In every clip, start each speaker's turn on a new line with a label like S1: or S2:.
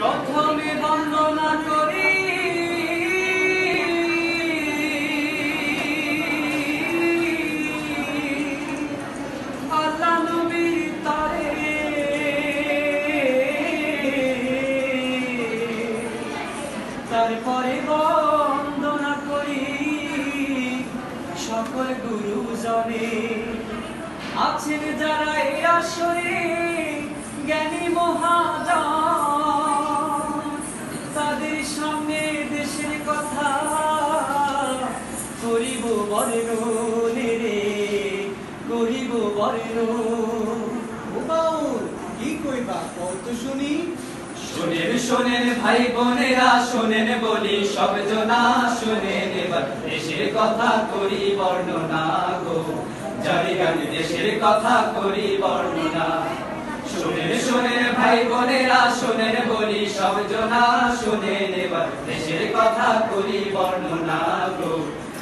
S1: প্রথমে বন্দনা করি। তারপরে বন্দনা করি সকল গুরুজনে। আছেন যারা এই আসরে বর্ণন রে শোনেন শোনেন ভাই বোনেরা, শোনেন বলি সব জনা। শোনেন এবার দেশের কথা করি বর্ণনা গো। জানি গানি দেশের কথা করি বর্ণনা। শোনেন শোনেন ভাই বোনেরা, শোনেন বলি সব জনা। শোনেন এবার দেশের কথা করি বর্ণনা গো।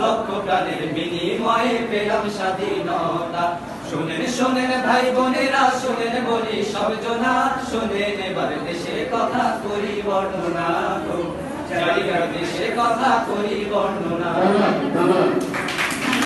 S1: লক্ষ প্রাণের বিনিময়ে পেলাম স্বাধীনতা। শোনেন শোনেন ভাই বোনেরা, শোনেন বলি সব জনা। শোনেন এবার দেশের কথা করি বর্ণনা। জায়গার দেশের কথা করি বর্ণনা।